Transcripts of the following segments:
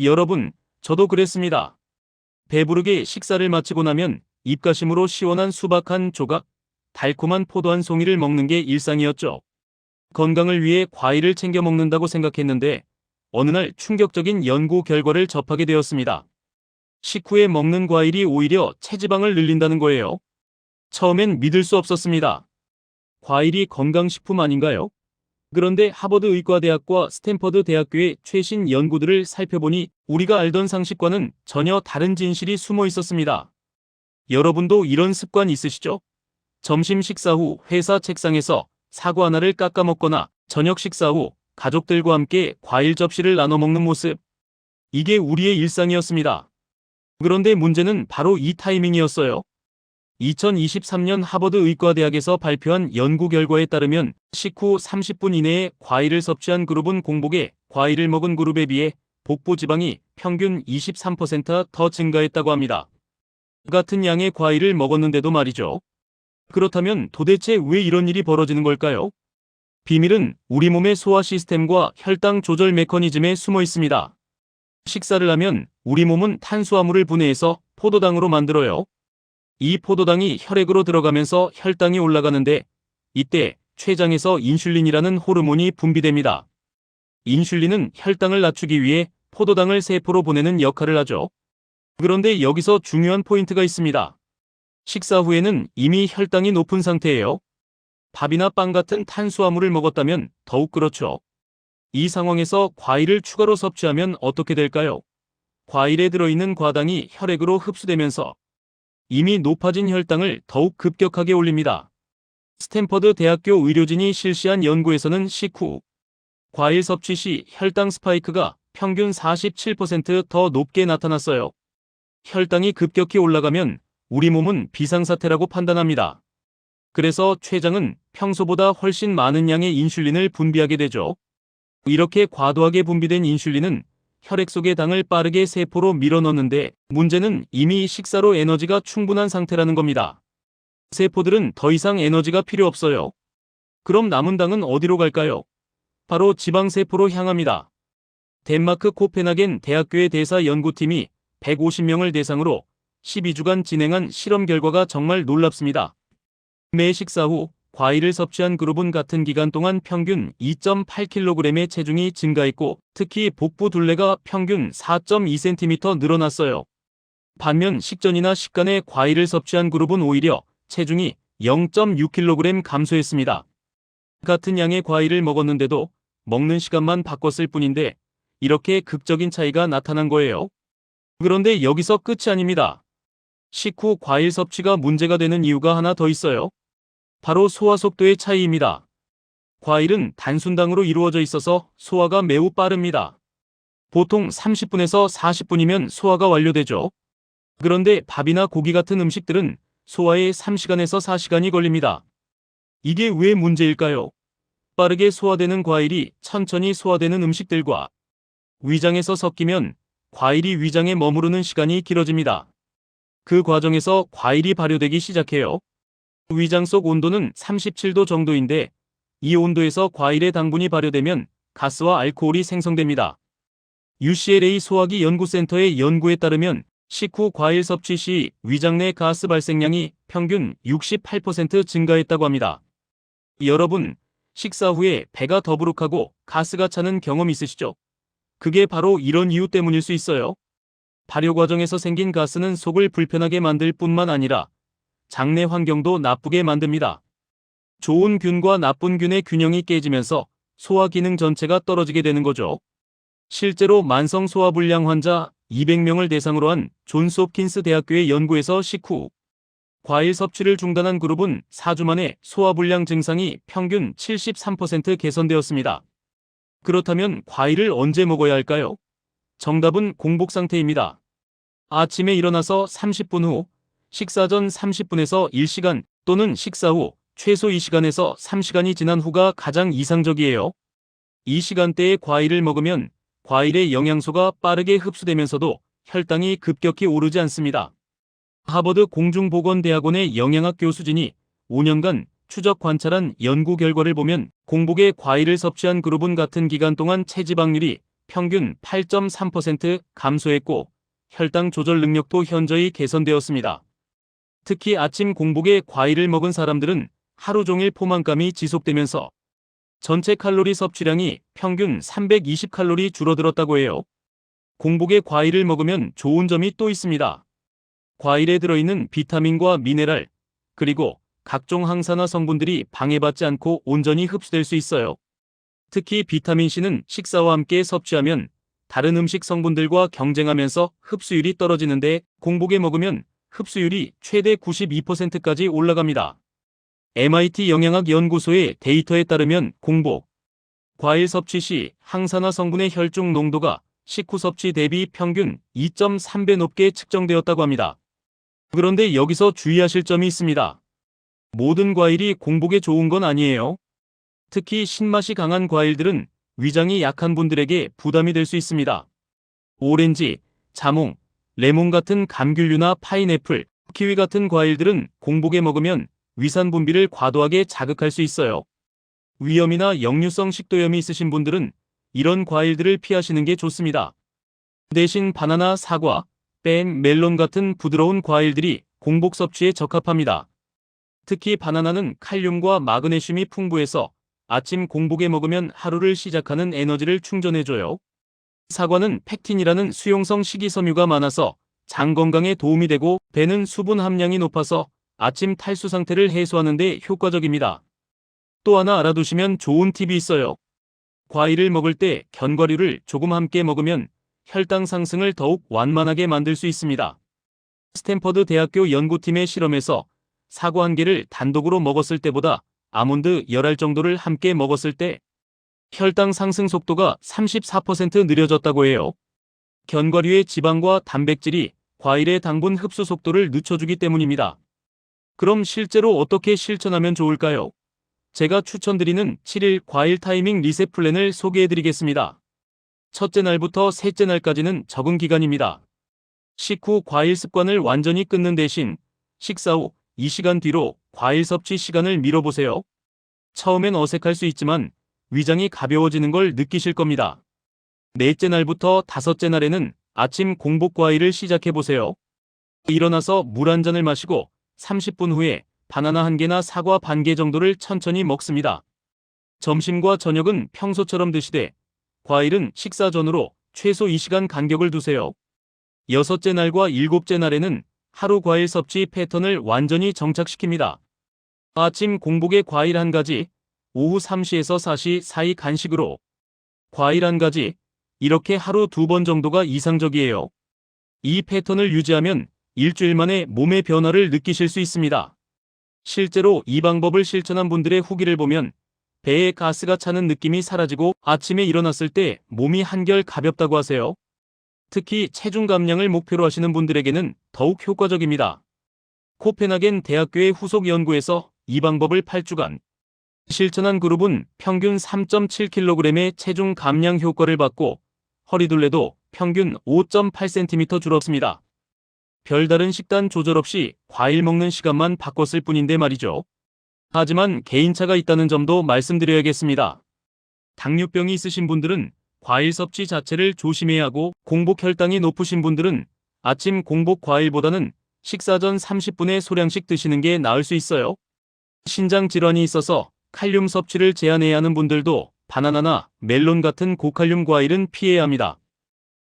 여러분, 저도 그랬습니다. 배부르게 식사를 마치고 나면 입가심으로 시원한 수박 한 조각, 달콤한 포도 한 송이를 먹는 게 일상이었죠. 건강을 위해 과일을 챙겨 먹는다고 생각했는데 어느 날 충격적인 연구 결과를 접하게 되었습니다. 식후에 먹는 과일이 오히려 체지방을 늘린다는 거예요. 처음엔 믿을 수 없었습니다. 과일이 건강식품 아닌가요? 그런데 하버드 의과대학과 스탠퍼드 대학교의 최신 연구들을 살펴보니 우리가 알던 상식과는 전혀 다른 진실이 숨어 있었습니다. 여러분도 이런 습관 있으시죠? 점심 식사 후 회사 책상에서 사과 하나를 깎아 먹거나 저녁 식사 후 가족들과 함께 과일 접시를 나눠 먹는 모습. 이게 우리의 일상이었습니다. 그런데 문제는 바로 이 타이밍이었어요. 2023년 하버드 의과대학에서 발표한 연구 결과에 따르면 식후 30분 이내에 과일을 섭취한 그룹은 공복에 과일을 먹은 그룹에 비해 복부 지방이 평균 23%더 증가했다고 합니다. 같은 양의 과일을 먹었는데도 말이죠. 그렇다면 도대체 왜 이런 일이 벌어지는 걸까요? 비밀은 우리 몸의 소화 시스템과 혈당 조절 메커니즘에 숨어 있습니다. 식사를 하면 우리 몸은 탄수화물을 분해해서 포도당으로 만들어요. 이 포도당이 혈액으로 들어가면서 혈당이 올라가는데 이때 췌장에서 인슐린이라는 호르몬이 분비됩니다. 인슐린은 혈당을 낮추기 위해 포도당을 세포로 보내는 역할을 하죠. 그런데 여기서 중요한 포인트가 있습니다. 식사 후에는 이미 혈당이 높은 상태예요. 밥이나 빵 같은 탄수화물을 먹었다면 더욱 그렇죠. 이 상황에서 과일을 추가로 섭취하면 어떻게 될까요? 과일에 들어있는 과당이 혈액으로 흡수되면서 이미 높아진 혈당을 더욱 급격하게 올립니다. 스탠퍼드 대학교 의료진이 실시한 연구에서는 식후 과일 섭취 시 혈당 스파이크가 평균 47%더 높게 나타났어요. 혈당이 급격히 올라가면 우리 몸은 비상사태라고 판단합니다. 그래서 췌장은 평소보다 훨씬 많은 양의 인슐린을 분비하게 되죠. 이렇게 과도하게 분비된 인슐린은 혈액 속의 당을 빠르게 세포로 밀어넣는데 문제는 이미 식사로 에너지가 충분한 상태라는 겁니다. 세포들은 더 이상 에너지가 필요 없어요. 그럼 남은 당은 어디로 갈까요? 바로 지방세포로 향합니다. 덴마크 코펜하겐 대학교의 대사 연구팀이 150명을 대상으로 12주간 진행한 실험 결과가 정말 놀랍습니다. 매 식사 후 과일을 섭취한 그룹은 같은 기간 동안 평균 2.8kg의 체중이 증가했고 특히 복부 둘레가 평균 4.2cm 늘어났어요. 반면 식전이나 식간에 과일을 섭취한 그룹은 오히려 체중이 0.6kg 감소했습니다. 같은 양의 과일을 먹었는데도 먹는 시간만 바꿨을 뿐인데 이렇게 극적인 차이가 나타난 거예요. 그런데 여기서 끝이 아닙니다. 식후 과일 섭취가 문제가 되는 이유가 하나 더 있어요. 바로 소화 속도의 차이입니다. 과일은 단순당으로 이루어져 있어서 소화가 매우 빠릅니다. 보통 30분에서 40분이면 소화가 완료되죠. 그런데 밥이나 고기 같은 음식들은 소화에 3시간에서 4시간이 걸립니다. 이게 왜 문제일까요? 빠르게 소화되는 과일이 천천히 소화되는 음식들과 위장에서 섞이면 과일이 위장에 머무르는 시간이 길어집니다. 그 과정에서 과일이 발효되기 시작해요. 위장 속 온도는 37도 정도인데 이 온도에서 과일의 당분이 발효되면 가스와 알코올이 생성됩니다. UCLA 소화기 연구센터의 연구에 따르면 식후 과일 섭취 시 위장 내 가스 발생량이 평균 68% 증가했다고 합니다. 여러분, 식사 후에 배가 더부룩하고 가스가 차는 경험 있으시죠? 그게 바로 이런 이유 때문일 수 있어요. 발효 과정에서 생긴 가스는 속을 불편하게 만들 뿐만 아니라 장내 환경도 나쁘게 만듭니다. 좋은 균과 나쁜 균의 균형이 깨지면서 소화 기능 전체가 떨어지게 되는 거죠. 실제로 만성 소화불량 환자 200명을 대상으로 한 존스 홉킨스 대학교의 연구에서 식후 과일 섭취를 중단한 그룹은 4주 만에 소화불량 증상이 평균 73% 개선되었습니다. 그렇다면 과일을 언제 먹어야 할까요? 정답은 공복 상태입니다. 아침에 일어나서 30분 후, 식사 전 30분에서 1시간 또는 식사 후 최소 2시간에서 3시간이 지난 후가 가장 이상적이에요. 이 시간대에 과일을 먹으면 과일의 영양소가 빠르게 흡수되면서도 혈당이 급격히 오르지 않습니다. 하버드 공중보건대학원의 영양학 교수진이 5년간 추적 관찰한 연구 결과를 보면 공복에 과일을 섭취한 그룹은 같은 기간 동안 체지방률이 평균 8.3% 감소했고 혈당 조절 능력도 현저히 개선되었습니다. 특히 아침 공복에 과일을 먹은 사람들은 하루 종일 포만감이 지속되면서 전체 칼로리 섭취량이 평균 320칼로리 줄어들었다고 해요. 공복에 과일을 먹으면 좋은 점이 또 있습니다. 과일에 들어있는 비타민과 미네랄, 그리고 각종 항산화 성분들이 방해받지 않고 온전히 흡수될 수 있어요. 특히 비타민C는 식사와 함께 섭취하면 다른 음식 성분들과 경쟁하면서 흡수율이 떨어지는데 공복에 먹으면 흡수율이 최대 92%까지 올라갑니다. MIT 영양학 연구소의 데이터에 따르면 공복, 과일 섭취 시 항산화 성분의 혈중 농도가 식후 섭취 대비 평균 2.3배 높게 측정되었다고 합니다. 그런데 여기서 주의하실 점이 있습니다. 모든 과일이 공복에 좋은 건 아니에요. 특히 신맛이 강한 과일들은 위장이 약한 분들에게 부담이 될 수 있습니다. 오렌지, 자몽, 레몬 같은 감귤류나 파인애플, 키위 같은 과일들은 공복에 먹으면 위산 분비를 과도하게 자극할 수 있어요. 위염이나 역류성 식도염이 있으신 분들은 이런 과일들을 피하시는 게 좋습니다. 대신 바나나, 사과, 뱀, 멜론 같은 부드러운 과일들이 공복 섭취에 적합합니다. 특히 바나나는 칼륨과 마그네슘이 풍부해서 아침 공복에 먹으면 하루를 시작하는 에너지를 충전해줘요. 사과는 팩틴이라는 수용성 식이섬유가 많아서 장 건강에 도움이 되고 배는 수분 함량이 높아서 아침 탈수 상태를 해소하는 데 효과적입니다. 또 하나 알아두시면 좋은 팁이 있어요. 과일을 먹을 때 견과류를 조금 함께 먹으면 혈당 상승을 더욱 완만하게 만들 수 있습니다. 스탠퍼드 대학교 연구팀의 실험에서 사과 한 개를 단독으로 먹었을 때보다 아몬드 열알 정도를 함께 먹었을 때 혈당 상승 속도가 34% 느려졌다고 해요. 견과류의 지방과 단백질이 과일의 당분 흡수 속도를 늦춰주기 때문입니다. 그럼 실제로 어떻게 실천하면 좋을까요? 제가 추천드리는 7일 과일 타이밍 리셋 플랜을 소개해 드리겠습니다. 첫째 날부터 셋째 날까지는 적응 기간입니다. 식후 과일 습관을 완전히 끊는 대신 식사 후 2시간 뒤로 과일 섭취 시간을 미뤄보세요. 처음엔 어색할 수 있지만 위장이 가벼워지는 걸 느끼실 겁니다. 넷째 날부터 다섯째 날에는 아침 공복 과일을 시작해보세요. 일어나서 물 한 잔을 마시고 30분 후에 바나나 한 개나 사과 반 개 정도를 천천히 먹습니다. 점심과 저녁은 평소처럼 드시되 과일은 식사 전으로 최소 2시간 간격을 두세요. 여섯째 날과 일곱째 날에는 하루 과일 섭취 패턴을 완전히 정착시킵니다. 아침 공복에 과일 한 가지, 오후 3시에서 4시 사이 간식으로 과일 한 가지, 이렇게 하루 두 번 정도가 이상적이에요. 이 패턴을 유지하면 일주일 만에 몸의 변화를 느끼실 수 있습니다. 실제로 이 방법을 실천한 분들의 후기를 보면 배에 가스가 차는 느낌이 사라지고 아침에 일어났을 때 몸이 한결 가볍다고 하세요. 특히 체중 감량을 목표로 하시는 분들에게는 더욱 효과적입니다. 코펜하겐 대학교의 후속 연구에서 이 방법을 8주간 실천한 그룹은 평균 3.7kg의 체중 감량 효과를 받고 허리둘레도 평균 5.8cm 줄었습니다. 별다른 식단 조절 없이 과일 먹는 시간만 바꿨을 뿐인데 말이죠. 하지만 개인차가 있다는 점도 말씀드려야겠습니다. 당뇨병이 있으신 분들은 과일 섭취 자체를 조심해야 하고 공복 혈당이 높으신 분들은 아침 공복 과일보다는 식사 전 30분에 소량씩 드시는 게 나을 수 있어요. 신장 질환이 있어서 칼륨 섭취를 제한해야 하는 분들도 바나나나 멜론 같은 고칼륨 과일은 피해야 합니다.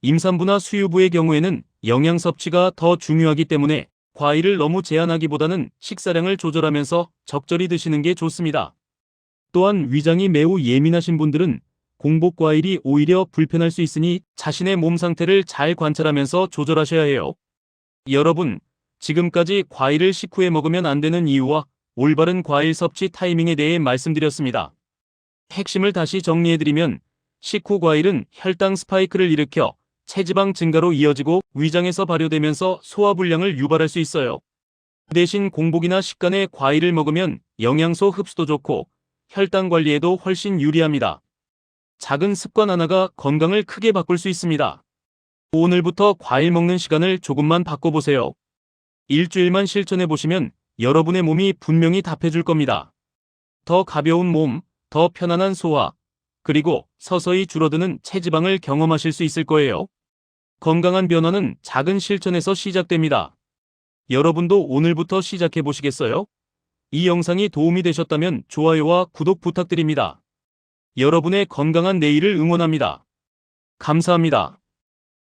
임산부나 수유부의 경우에는 영양 섭취가 더 중요하기 때문에 과일을 너무 제한하기보다는 식사량을 조절하면서 적절히 드시는 게 좋습니다. 또한 위장이 매우 예민하신 분들은 공복 과일이 오히려 불편할 수 있으니 자신의 몸 상태를 잘 관찰하면서 조절하셔야 해요. 여러분, 지금까지 과일을 식후에 먹으면 안 되는 이유와 올바른 과일 섭취 타이밍에 대해 말씀드렸습니다. 핵심을 다시 정리해드리면 식후 과일은 혈당 스파이크를 일으켜 체지방 증가로 이어지고 위장에서 발효되면서 소화불량을 유발할 수 있어요. 대신 공복이나 식간에 과일을 먹으면 영양소 흡수도 좋고 혈당 관리에도 훨씬 유리합니다. 작은 습관 하나가 건강을 크게 바꿀 수 있습니다. 오늘부터 과일 먹는 시간을 조금만 바꿔보세요. 일주일만 실천해 보시면 여러분의 몸이 분명히 답해줄 겁니다. 더 가벼운 몸, 더 편안한 소화, 그리고 서서히 줄어드는 체지방을 경험하실 수 있을 거예요. 건강한 변화는 작은 실천에서 시작됩니다. 여러분도 오늘부터 시작해 보시겠어요? 이 영상이 도움이 되셨다면 좋아요와 구독 부탁드립니다. 여러분의 건강한 내일을 응원합니다. 감사합니다.